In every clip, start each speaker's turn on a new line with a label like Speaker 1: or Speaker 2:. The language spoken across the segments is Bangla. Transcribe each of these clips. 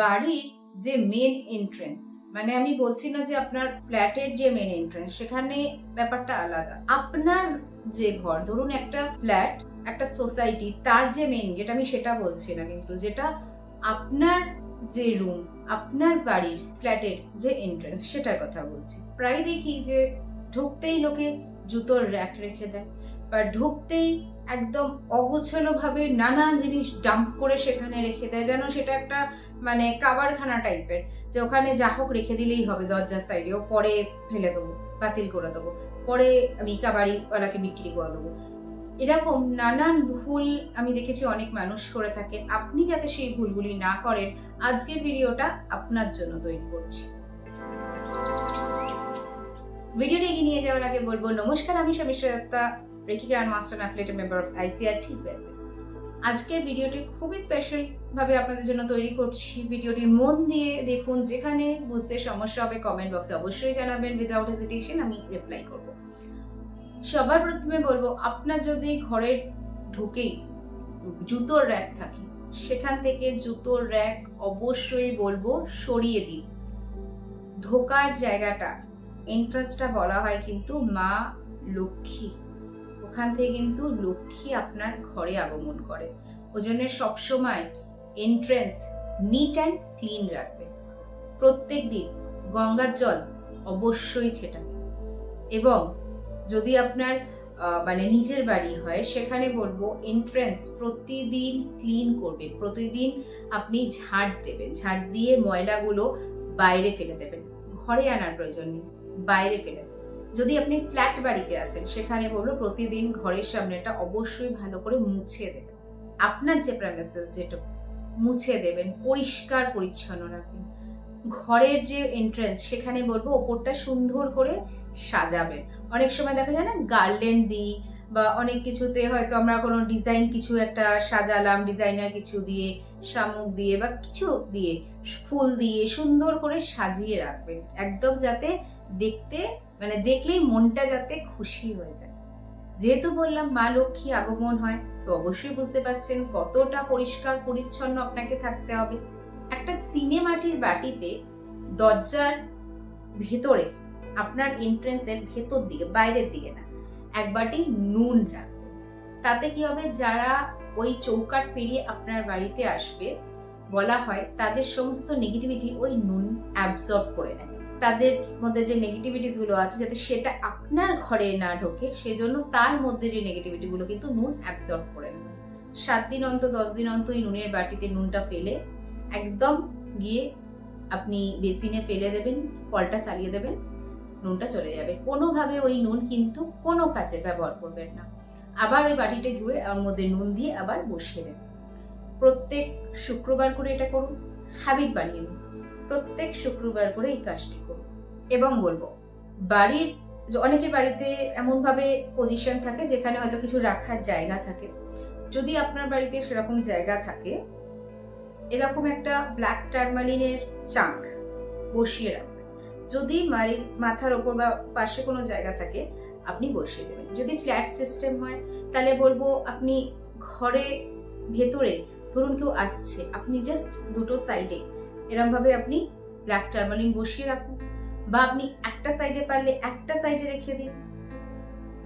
Speaker 1: বাড়ির যে মেন এন্ট্রেন্স মানে আমি বলছি না যে আপনার ফ্ল্যাটের যে মেন এন্ট্রেন্স সেখানে ব্যাপারটা আলাদা। আপনার যে ঘর, ধরুন একটা ফ্ল্যাট একটা সোসাইটি তার যে মেন গেট আমি সেটা বলছি না কিন্তু, যেটা আপনার যে রুম আপনার বাড়ির ফ্ল্যাটের যে এন্ট্রেন্স সেটার কথা বলছি। প্রায় দেখি যে ঢুকতেই লোকে জুতোর র্যাক রেখে দেয়, বা ঢুকতেই একদম অগোছালো ভাবে নানান জিনিস ডাম্প করে সেখানে রেখে দেয়। যেন সেটা একটা মানে কাবারখানা টাইপের যে ওখানে যা হোক রেখে দিলেই হবে দরজার সাইডেও পরে ফেলে দেবো, বাতিল করে দেবো। পরে আমি কাবাড়িওয়ালাকে বিক্রি করে দেবো। এরকম নানান ভুল আমি দেখেছি, অনেক মানুষ করে থাকে আপনি যাতে সেই ভুলগুলি না করেন আজকের ভিডিওটা আপনার জন্য তৈরি করছি। ভিডিওটা এগিয়ে নিয়ে যাওয়ার আগে বলব, নমস্কার, আমি Samiksha Datta. Reiki grand master affiliated member of ICR TPS আজকের ভিডিওটি খুবই স্পেশাল ভাবে আপনাদের জন্য তৈরি করছি। ভিডিওটি মন দিয়ে দেখুন, যেখানে বুঝতে সমস্যা হবে কমেন্ট বক্সে অবশ্যই জানাবেন। উইদাউট হেজিটেশন আমি রিপ্লাই করব। সবার প্রথমে বলব, আপনার যদি ঘরে ঢুকেই জুতোর র্যাক থাকে, সেখান থেকে জুতোর র্যাক অবশ্যই বলব সরিয়ে দিন। ঢোকার জায়গাটা এন্ট্রান্সটা বলা হয় কিন্তু মা লক্ষ্মী। ওখান থেকে কিন্তু লক্ষ্মী আপনার ঘরে আগমন করে। ওই জন্য সবসময় এন্ট্রেন্স নিট অ্যান্ড ক্লিন রাখবে। প্রত্যেক দিন গঙ্গার জল অবশ্যই ছেটাবে। এবং যদি আপনার মানে নিজের বাড়ি হয়, সেখানে বলব এন্ট্রেন্স প্রতিদিন ক্লিন করবে প্রতিদিন আপনি ঝাড় দেবেন। ঝাড় দিয়ে ময়লাগুলো বাইরে ফেলে দেবেন। ঘরে আনার প্রয়োজন নেই। বাইরে ফেলে দেবেন। যদি আপনি ফ্ল্যাট বাড়িতে আছেন, সেখানে বলব প্রতিদিন ঘরের সামনেটা অবশ্যই ভালো করে মুছে দেবেন। আপনার যে প্রেমিসেস যেটা মুছে দেবেন, পরিষ্কার পরিচ্ছন্ন রাখবেন। ঘরের যে এন্ট্রেন্স সেখানে বলব ওপরটা সুন্দর করে সাজাবেন। অনেক সময় দেখা যায় না গার্লেন্ড দিই বা অনেক কিছুতে হয়তো আমরা কোনো ডিজাইন কিছু একটা সাজালাম ডিজাইনার কিছু দিয়ে, শামুক দিয়ে বা কিছু দিয়ে, ফুল দিয়ে সুন্দর করে সাজিয়ে রাখবেন। একদম যাতে দেখতে মানে দেখলেই মনটা যাতে খুশি হয়ে যায়। যেহেতু বললাম মা লক্ষ্মী আগমন হয়, তো অবশ্যই বুঝতে পারছেন কতটা পরিষ্কার পরিচ্ছন্ন আপনাকে থাকতে হবে। একটা চিনে মাটির বাটিতে দরজার ভেতরে, আপনার এন্ট্রেন্সের ভেতর দিকে, বাইরের দিকে না, এক বাটি নুন রাখবেন তাতে কি হবে? যারা ওই চৌকাট পেরিয়ে আপনার বাড়িতে আসবে, বলা হয় তাদের সমস্ত নেগেটিভিটি ওই নুন অ্যাবজর্ব করে নেয়। তাদের মধ্যে যে নেগেটিভিটিসগুলো আছে, যাতে সেটা আপনার ঘরে না ঢোকে, সেজন্য তার মধ্যে যে নেগেটিভিটি গুলো কিন্তু নুন অ্যাবজর্ব করে নেবে। সাত দিন অন্তর, দশ দিন অন্ত ওই নুনের বাটিতে নুনটা ফেলে একদম গিয়ে আপনি বেসিনে ফেলে দেবেন, কলটা চালিয়ে দেবেন, নুনটা চলে যাবে। কোনোভাবে ওই নুন কিন্তু কোনো কাজে ব্যবহার করবেন না। আবার ওই বাটিটা ধুয়ে ওর মধ্যে নুন দিয়ে আবার বসিয়ে দেবেন। প্রত্যেক শুক্রবার করে এটা করুন হ্যাবিট বানিয়ে নিন। প্রত্যেক শুক্রবার করে এই কাজটি করুন এবং বলব, বাড়ির, অনেকের বাড়িতে এমন ভাবে পজিশন থাকে যেখানে হয়তো কিছু রাখার জায়গা থাকে। যদি আপনার বাড়িতে সেরকম জায়গা থাকে, এরকম একটা ব্ল্যাক টার্মালিনের চাক বসিয়ে রাখবেন। যদি বাড়ির মাথার ওপর বা পাশে কোনো জায়গা থাকে, আপনি বসিয়ে দেবেন। যদি ফ্ল্যাট সিস্টেম হয়, তাহলে বলব আপনি ঘরে, ভেতরে, ধরুন কেউ আসছে, আপনি জাস্ট দুটো সাইডে এরম ভাবে আপনি ব্ল্যাক টার্মালিন বসিয়ে রাখুন বা আপনি একটা সাইডে পারলে একটা সাইডে রেখে দিন।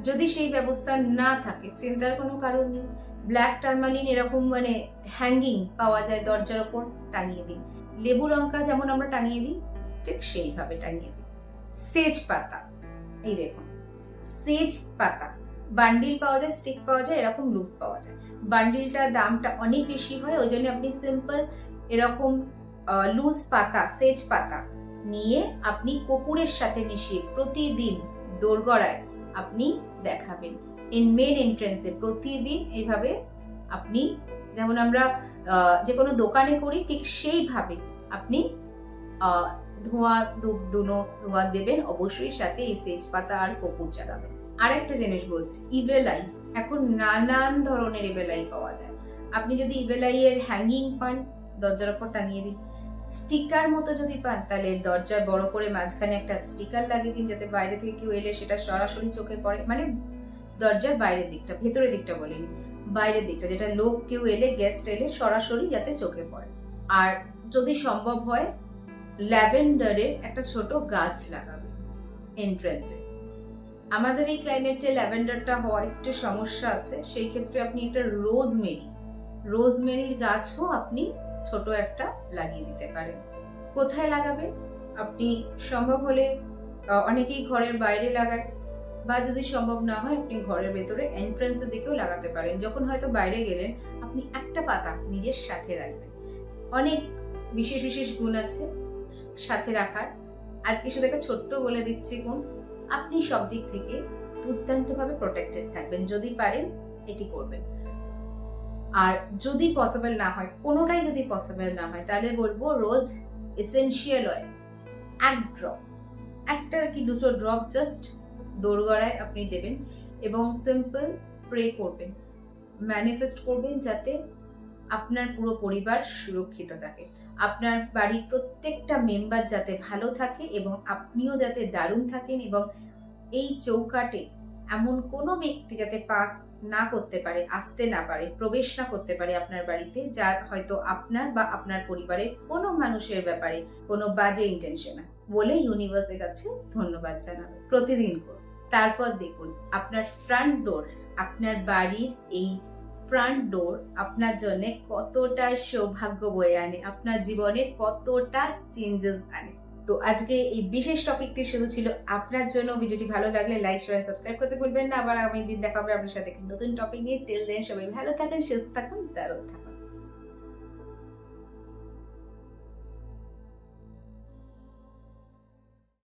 Speaker 1: যদি সেই ব্যবস্থা না থাকে, চিন্তার কোনো কারণ নেই। ব্ল্যাক টার্মালিন এরকম মানে হ্যাঙ্গিং পাওয়া যায় দরজার ওপর, টাঙিয়ে দিন। লেবু লঙ্কা যেমন আমরা টাঙিয়ে দিই, ঠিক সেইভাবে টাঙিয়ে দিন। সেজ পাতা, এই দেখুন। সেজ পাতা বান্ডিল পাওয়া যায় স্টিক পাওয়া যায়, এরকম লুজ পাওয়া যায়। বান্ডিলটার দামটা অনেক বেশি হয়, ওই জন্য আপনি সিম্পল এরকম লুজ পাতা, সেজ পাতা নিয়ে আপনি কপুরের সাথে মিশিয়ে প্রতিদিন দোরগড়ায় আপনি দেখাবেন। ইন মেন এন্ট্রেন্সে প্রতিদিন এইভাবে আপনি যেমন আমরা যে কোনো দোকানে করি, ঠিক সেইভাবে আপনি ধোঁয়া ধূপ দুনো ধোঁয়া দেবেন, অবশ্যই সাথে এই সেজ পাতা আর কপুর চালাবেন। আর একটা জিনিস বলছি, ইভেলাই, এখন নানান ধরনের ইভেলাই পাওয়া যায়। আপনি যদি ইভেলাই এর হ্যাঙ্গিং পান, দরজার ওপর টাঙিয়ে দিন স্টিকার মতো যদি পান, তাহলে দরজায় বড় করে মাঝখানে একটা স্টিকার লাগিয়ে দিন, যাতে বাইরে থেকে কেউ এলে সেটা সরাসরি চোখে পড়ে। মানে দরজার বাইরের দিকটা, ভেতরের দিকটা বলিনি, বাইরের দিকটা, যেটা লোক কেউ এলে গেস্ট এলে সরাসরি যাতে চোখে পড়ে। আর যদি সম্ভব হয়, ল্যাভেন্ডারের একটা ছোট গাছ লাগাবে এন্ট্রেন্সে আমাদের এই ক্লাইমেটে ল্যাভেন্ডারটা হওয়া একটু সমস্যা আছে, সেই ক্ষেত্রে আপনি একটা রোজমেরি রোজমেরির গাছও আপনি ছোট একটা লাগিয়ে দিতে পারেন কোথায় লাগাবেন আপনি সম্ভব হলে অনেকেই ঘরের বাইরে লাগায় বা যদি সম্ভব না হয়, আপনি ঘরের ভেতরে এন্ট্রেন্সের দিকেও লাগাতে পারেন। যখন হয়তো বাইরে গেলেন, আপনি একটা পাতা নিজের সাথে রাখবেন। অনেক বিশেষ বিশেষ গুণ আছে সাথে রাখার। আজকে একটা ছোট্ট বলে দিচ্ছি গুণ। আপনি সব দিক থেকে দুর্দান্তভাবে প্রোটেক্টেড থাকবেন। যদি পারেন, এটি করবেন। আর যদি পসিবল না হয়, কোনোটাই যদি পসিবল না হয়, তাহলে বলব রোজ এসেনশিয়াল অয়েল এক ড্রপ একটা কি দুটো ড্রপ জাস্ট দোরগড়ায় আপনি দেবেন এবং সিম্পল প্রে করবেন ম্যানিফেস্ট করবেন যাতে আপনার পুরো পরিবার সুরক্ষিত থাকে, আপনার বাড়ির প্রত্যেকটা মেম্বার যাতে ভালো থাকে এবং আপনিও যাতে দারুণ থাকেন এবং এই চৌকাটে এমন কোনো ব্যক্তি যাতে পাস না করতে পারে, আসতে না পারে, প্রবেশ না করতে পারে আপনার বাড়িতে, যার হয়তো আপনার বা আপনার পরিবারের কোনো মানুষের ব্যাপারে কোনো বাজে ইন্টেনশন আছে বলে ইউনিভার্সের কাছে ধন্যবাদ জানাবে। প্রতিদিন করুন। তারপর দেখুন, আপনার ফ্রন্ট ডোর আপনার বাড়ির এই ফ্রন্ট ডোর আপনার জন্য কতটা সৌভাগ্য বয়ে আনে, আপনার জীবনে কতটা চেঞ্জেস আনে। তো আজকে এই বিশেষ টপিকটি শুধু ছিল আপনার জন্য। ভিডিওটি ভালো লাগলে লাইক শেয়ার সাবস্ক্রাইব করতে ভুলবেন না। আবার আমি দিন দেখাবে আপনার সাথে। নতুন টপিক নিয়ে। টেল দেন সবাই ভালো থাকেন, সুস্থ থাকুন, দারুণ থাকুন।